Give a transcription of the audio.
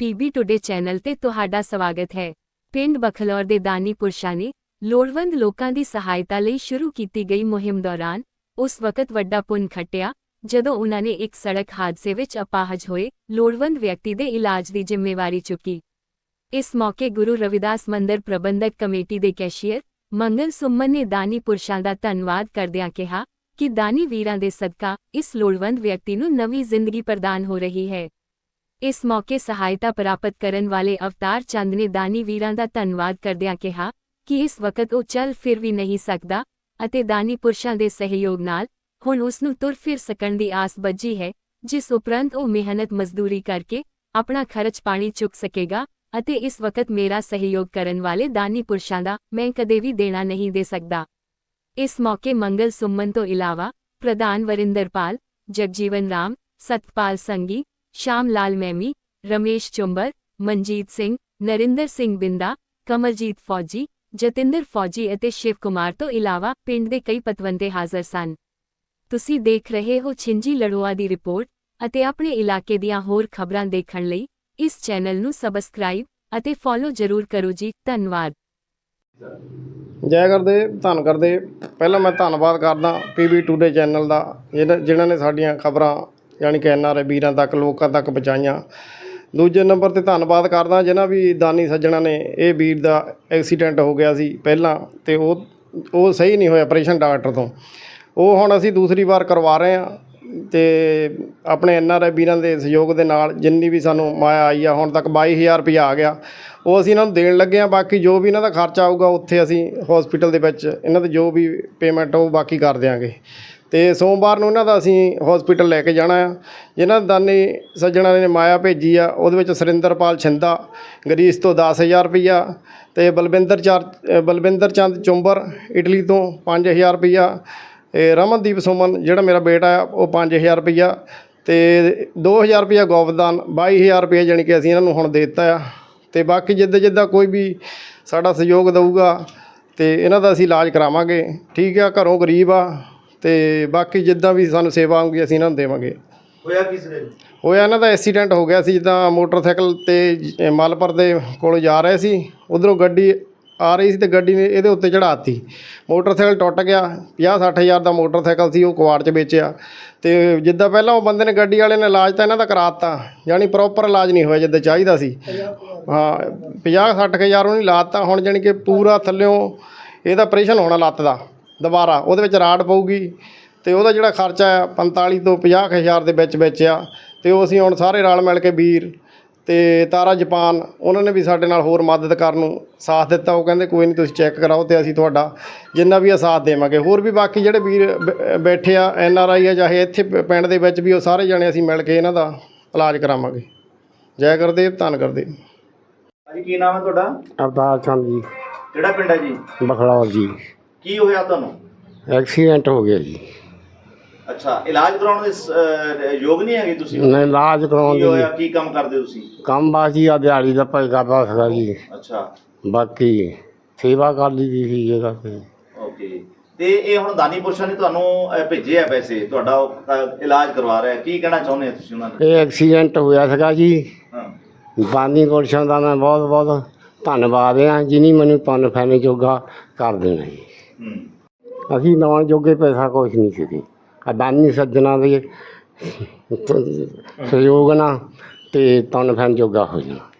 PB today channel ਤੇ ਤੁਹਾਡਾ ਸਵਾਗਤ ਹੈ। ਪਿੰਡ ਬਖਲੌਰ ਦੇ ਦਾਨੀ ਪੁਰਸ਼ਾਂ ਨੇ ਲੋੜਵੰਦ ਲੋਕਾਂ ਦੀ ਸਹਾਇਤਾ ਲਈ ਸ਼ੁਰੂ ਕੀਤੀ ਗਈ ਮੁਹਿੰਮ ਦੌਰਾਨ ਉਸ ਵਕਤ ਵੱਡਾ ਪੁੰਨ ਖੱਟਿਆ, ਜਦੋਂ ਉਨ੍ਹਾਂ ਨੇ ਇੱਕ ਸੜਕ ਹਾਦਸੇ ਵਿੱਚ ਅਪਾਹਜ ਹੋਏ ਲੋੜਵੰਦ ਵਿਅਕਤੀ ਦੇ ਇਲਾਜ ਦੀ ਜ਼ਿੰਮੇਵਾਰੀ ਚੁੱਕੀ। ਇਸ ਮੌਕੇ ਗੁਰੂ ਰਵਿਦਾਸ ਮੰਦਰ ਪ੍ਰਬੰਧਕ ਕਮੇਟੀ ਦੇ ਕੈਸ਼ੀਅਰ ਮੰਗਲ ਸੁਮਨ ਨੇ ਦਾਨੀ ਪੁਰਸ਼ਾਂ ਦਾ ਧੰਨਵਾਦ ਕਰਦਿਆਂ ਕਿਹਾ ਕਿ ਦਾਨੀ ਵੀਰਾਂ ਦੇ ਸਦਕਾ ਇਸ ਲੋੜਵੰਦ ਵਿਅਕਤੀ ਨੂੰ ਨਵੀਂ ਜ਼ਿੰਦਗੀ ਪ੍ਰਦਾਨ ਹੋ ਰਹੀ ਹੈ। ਇਸ ਮੌਕੇ ਸਹਾਇਤਾ ਪ੍ਰਾਪਤ ਕਰਨ ਵਾਲੇ ਅਵਤਾਰ ਚੰਦ ਨੇ ਦਾਨੀ ਵੀਰਾਂ ਦਾ ਧੰਨਵਾਦ ਕਰਦਿਆਂ ਕਿਹਾ ਕਿ ਇਸ ਵਕਤ ਉਹ ਚੱਲ ਫਿਰ ਵੀ ਨਹੀਂ ਸਕਦਾ ਅਤੇ ਦਾਨੀ ਪੁਰਸ਼ਾਂ ਦੇ ਸਹਿਯੋਗ ਨਾਲ ਹੁਣ ਉਸ ਨੂੰ ਤੁਰ ਫਿਰ ਸਕਣ ਦੀ ਆਸ ਬੱਝੀ ਹੈ, ਜਿਸ ਉਪਰੰਤ ਉਹ ਮਿਹਨਤ ਮਜ਼ਦੂਰੀ ਕਰਕੇ ਆਪਣਾ ਖਰਚ ਪਾਣੀ ਚੁੱਕ ਸਕੇਗਾ ਅਤੇ ਇਸ ਵਕਤ ਮੇਰਾ ਸਹਿਯੋਗ ਕਰਨ ਵਾਲੇ ਦਾਨੀ ਪੁਰਸ਼ਾਂ ਦਾ ਮੈਂ ਕਦੇ ਵੀ ਦੇਣਾ ਨਹੀਂ ਦੇ ਸਕਦਾ। ਇਸ ਮੌਕੇ ਮੰਗਲ ਸੁਮਨ ਤੋਂ ਇਲਾਵਾ ਪ੍ਰਧਾਨ ਵਰਿੰਦਰਪਾਲ, ਜਗਜੀਵਨ ਰਾਮ, ਸਤਪਾਲ ਸੰਗੀ ਸ਼ਾਮ ਲਾਲ ਮੈਮੀ ਰਮੇਸ਼ ਚੁੰਬਰ ਮਨਜੀਤ ਸਿੰਘ ਨਰਿੰਦਰ ਸਿੰਘ ਬਿੰਦਾ ਕਮਲਜੀਤ ਫੌਜੀ ਜਤਿੰਦਰ ਫੌਜੀ ਅਤੇ ਸ਼ਿਵ ਕੁਮਾਰ ਤੋਂ ਇਲਾਵਾ ਪਿੰਡ ਦੇ ਕਈ ਪਤਵੰਤੇ ਹਾਜ਼ਰ ਸਨ। ਤੁਸੀਂ ਦੇਖ ਰਹੇ ਹੋ ਛਿੰਜੀ ਲੜੋਆ ਦੀ ਰਿਪੋਰਟ ਅਤੇ ਆਪਣੇ ਇਲਾਕੇ ਦੀਆਂ ਹੋਰ ਖਬਰਾਂ ਦੇਖਣ ਲਈ ਇਸ ਚੈਨਲ ਨੂੰ ਸਬਸਕ੍ਰਾਈਬ ਅਤੇ ਫੋਲੋ ਜ਼ਰੂਰ ਕਰੋ ਜੀ, ਧੰਨਵਾਦ। ਜੈ ਕਰਦੇ ਧੰਨ ਕਰਦੇ ਪਹਿਲਾਂ ਮੈਂ ਧੰਨਵਾਦ ਕਰਦਾ ਪੀਬੀ ਟੂਡੇ ਚੈਨਲ ਦਾ ਜਿਨ੍ਹਾਂ ਨੇ ਸਾਡੀਆਂ ਖਬਰਾਂ ਯਾਨੀ ਕਿ ਐਨਆਰਆਈ ਵੀਰਾਂ ਤੱਕ, ਲੋਕਾਂ ਤੱਕ ਪਹੁੰਚਾਈਆਂ। ਦੂਜੇ ਨੰਬਰ ਤੇ ਧੰਨਵਾਦ ਕਰਦਾ ਜਿਨ੍ਹਾਂ ਵੀ ਦਾਨੀ ਸੱਜਣਾ ਨੇ ਇਹ ਵੀਰ ਦਾ ਐਕਸੀਡੈਂਟ ਹੋ ਗਿਆ ਸੀ ਪਹਿਲਾਂ ਤੇ ਉਹ ਉਹ ਸਹੀ ਨਹੀਂ ਹੋਇਆ ਆਪਰੇਸ਼ਨ ਡਾਕਟਰ ਤੋਂ। ਉਹ ਹੁਣ ਅਸੀਂ ਦੂਸਰੀ ਵਾਰ ਕਰਵਾ ਰਹੇ ਹਾਂ ਤੇ ਆਪਣੇ ਐਨਆਰਆਈ ਵੀਰਾਂ ਦੇ ਸਹਿਯੋਗ ਦੇ ਨਾਲ ਜਿੰਨੀ ਵੀ ਸਾਨੂੰ ਮਾਇਆ ਆਈ ਆ, ਹੁਣ ਤੱਕ 22000 ਰੁਪਇਆ ਆ ਗਿਆ। ਉਹ ਅਸੀਂ ਇਹਨਾਂ ਨੂੰ ਦੇਣ ਲੱਗੇ ਆ ਬਾਕੀ ਜੋ ਵੀ ਇਹਨਾਂ ਦਾ ਖਰਚਾ ਆਊਗਾ, ਉੱਥੇ ਅਸੀਂ ਹਸਪੀਟਲ ਦੇ ਵਿੱਚ ਇਹਨਾਂ ਦੇ ਜੋ ਵੀ ਪੇਮੈਂਟ ਉਹ ਬਾਕੀ ਕਰ ਦਿਆਂਗੇ। ਤੇ ਸੋਮਵਾਰ ਨੂੰ ਇਹਨਾਂ ਦਾ ਅਸੀਂ ਹਸਪੀਟਲ ਲੈ ਕੇ ਜਾਣਾ ਆ। ਜਿਨ੍ਹਾਂ ਦਾਨੀ ਸੱਜਣਾ ਨੇ ਮਾਇਆ ਭੇਜੀ ਆ, ਉਹਦੇ ਵਿੱਚ ਸੁਰਿੰਦਰਪਾਲ ਛਿੰਦਾ, ਗਰੀਸ ਤੋਂ 10000 ਰੁਪਈਆ ਤੇ ਬਲਵਿੰਦਰ ਚਾਰ ਬਲਵਿੰਦਰ ਚੰਦ ਚੁੰਬਰ, ਇਟਲੀ ਤੋਂ 5000 ਰੁਪਈਆ ਇਹ ਰਮਨਦੀਪ ਸੁਮਨ, ਜਿਹੜਾ ਮੇਰਾ ਬੇਟਾ ਆ, ਉਹ 5000 ਰੁਪਈਆ ਤੇ 2000 ਰੁਪਈਆ ਗੋਬਦਾਨ 22000 ਰੁਪਈਆ ਜਾਣੀ ਕਿ ਅਸੀਂ ਇਹਨਾਂ ਨੂੰ ਹੁਣ ਦੇ ਦਿੱਤਾ ਆ। ਤੇ ਬਾਕੀ ਜਿੱਦਾਂ ਜਿੱਦਾਂ ਕੋਈ ਵੀ ਸਾਡਾ ਸਹਿਯੋਗ ਦਊਗਾ ਤੇ ਇਹਨਾਂ ਦਾ ਅਸੀਂ ਇਲਾਜ ਕਰਾਵਾਂਗੇ। ਠੀਕ ਆ, ਘਰੋਂ ਗਰੀਬ ਆ ਤੇ ਬਾਕੀ ਜਿੱਦਾਂ ਵੀ ਸਾਨੂੰ ਸੇਵਾ ਆਊਗੀ ਅਸੀਂ ਇਹਨਾਂ ਨੂੰ ਦੇਵਾਂਗੇ। ਹੋਇਆ ਕਿਸ ਨੇ ਹੋਇਆ ਇਹਨਾਂ ਦਾ ਐਕਸੀਡੈਂਟ ਹੋ ਗਿਆ ਸੀ ਜਿੱਦਾਂ ਮੋਟਰਸਾਈਕਲ ਤੇ ਮਾਲਪੁਰ ਦੇ ਕੋਲ ਜਾ ਰਹੇ ਸੀ ਉਧਰੋਂ ਗੱਡੀ ਆ ਰਹੀ ਸੀ ਤੇ ਗੱਡੀ ਨੇ ਇਹਦੇ ਉੱਤੇ ਚੜਾਤੀ ਮੋਟਰਸਾਈਕਲ ਟੁੱਟ ਗਿਆ 50 60 ਹਜ਼ਾਰ ਦਾ ਮੋਟਰਸਾਈਕਲ ਸੀ ਉਹ ਕੁਆੜ 'ਚ ਵੇਚਿਆ। ਤੇ ਜਿੱਦਾਂ ਪਹਿਲਾਂ ਉਹ ਬੰਦੇ ਨੇ ਗੱਡੀ ਵਾਲੇ ਨੇ ਇਲਾਜ ਤਾਂ ਇਹਨਾਂ ਦਾ ਕਰਾਤਾ ਯਾਨੀ ਪ੍ਰੋਪਰ ਇਲਾਜ ਨਹੀਂ ਹੋਇਆ ਜਿੱਦਾਂ ਚਾਹੀਦਾ ਸੀ। ਹਾਂ 50 60 ਹਜ਼ਾਰ ਉਹਨੇ ਲਾਤਾ ਹੁਣ ਜਾਣੀ ਕਿ ਪੂਰਾ ਥੱਲਿਓਂ ਇਹਦਾ ਆਪਰੇਸ਼ਨ ਹੋਣਾ ਲੱਤ ਦਾ। ਦੁਬਾਰਾ ਉਹਦੇ ਵਿੱਚ ਰਾੜ ਪਊਗੀ। ਤੇ ਉਹਦਾ ਜਿਹੜਾ ਖਰਚਾ ਆ 45 ਤੋਂ 50 ਕੁ ਹਜ਼ਾਰ ਦੇ ਵਿੱਚ ਵਿੱਚ ਆ। ਤੇ ਉਹ ਅਸੀਂ ਹੁਣ ਸਾਰੇ ਰਲ ਮਿਲ ਕੇ ਵੀਰ ਤੇ ਤਾਰਾ ਜਪਾਨ ਉਹਨਾਂ ਨੇ ਵੀ ਸਾਡੇ ਨਾਲ ਹੋਰ ਮਦਦ ਕਰਨ ਨੂੰ ਸਾਥ ਦਿੱਤਾ। ਉਹ ਕਹਿੰਦੇ ਕੋਈ ਨਹੀਂ ਤੁਸੀਂ ਚੈੱਕ ਕਰਾਓ ਤੇ ਅਸੀਂ ਤੁਹਾਡਾ ਜਿੰਨਾ ਵੀ ਆ ਸਾਥ ਦੇਵਾਂਗੇ। ਹੋਰ ਵੀ ਬਾਕੀ ਜਿਹੜੇ ਵੀਰ ਬ- ਬੈਠੇ ਆ ਐਨ ਆਰ ਆਈ ਆ ਚਾਹੇ ਇੱਥੇ ਪਿੰਡ ਦੇ ਵਿੱਚ ਵੀ ਉਹ ਸਾਰੇ ਜਣੇ ਅਸੀਂ ਮਿਲ ਕੇ ਇਹਨਾਂ ਦਾ ਇਲਾਜ ਕਰਾਵਾਂਗੇ। ਜੈ ਗੁਰਦੇਵ ਧੰਨ ਗੁਰਦੇਵ। ਹਾਂਜੀ ਕੀ ਨਾਮ ਹੈ ਤੁਹਾਡਾ? ਅਵਤਾਰ ਚੰਦ ਜੀ। ਕਿਹੜਾ ਪਿੰਡ ਹੈ ਜੀ? ਬਖਲੌਰ ਜੀ। ਕੀ ਹੋਇਆ ਤੁਹਾਨੂੰ? ਐਕਸੀਡੈਂਟ ਹੋ ਗਿਆ ਜੀ। ਅੱਛਾ ਇਲਾਜ ਕਰਾਉਣ ਦੇ ਸ- ਅਹ, ਯੋਗ ਨਹੀਂ ਹੈਗੇ ਤੁਸੀਂ? ਮੈਂ ਇਲਾਜ ਕਰਾਉਣ ਕੀ ਦੀ ਹੋਇਆ? ਕੀ ਕੰਮ ਕਰਦੇ ਹੋ ਤੁਸੀਂ? ਕੰਮ ਬਾਜੀ ਆ ਦਿਹਾੜੀ ਦਾ ਕਰਦਾ ਸੀਗਾ ਜੀ। ਅੱਛਾ। ਬਾਕੀ ਸੇਵਾ ਕਰ ਲਈ ਦੀ ਸੀ ਜਗ੍ਹਾ ਤੇ ਓਕੇ। ਤੇ ਇਹ ਹੁਣ ਦਾਨੀ ਪੁਰਸ਼ਾਂ ਨੇ ਤੁਹਾਨੂੰ ਅਹ, ਭੇਜੇ ਆ ਪੈਸੇ। ਤੁਹਾਡਾ ਉਹ, ਅਹ, ਇਲਾਜ ਕਰਵਾ ਰਿਹਾ ਕੀ ਕਹਿਣਾ ਚਾਹੁੰਦੇ ਹੋ ਤੁਸੀਂ ਉਹਨਾਂ ਨੂੰ? ਇਹ ਐਕਸੀਡੈਂਟ ਹੋਇਆ ਸੀਗਾ ਜੀ। ਹਾਂ। ਬਾਨੀ ਗੁਰਸ਼ਨ ਦਾ ਮੈਂ ਬਹੁਤ ਬਹੁਤ ਧੰਨਵਾਦ ਆ। ਜਿਨੀ ਮੈਨੂੰ ਪੰਨ ਫੈਨੇ ਜੋਗਾ ਕਰ ਦੇਣਾ ਜੀ। ਅਸੀਂ ਲਾਉਣ ਜੋਗੇ ਪੈਸਾ ਕੁਛ ਨਹੀਂ ਸੀ ਅਦਾਨੀ ਸੱਜਣਾ ਦੇ ਸਹਿਯੋਗ ਨਾਲ ਤੇ ਤਨ ਫੈਨ ਜੋਗਾ ਹੋ ਜਾਣਾ।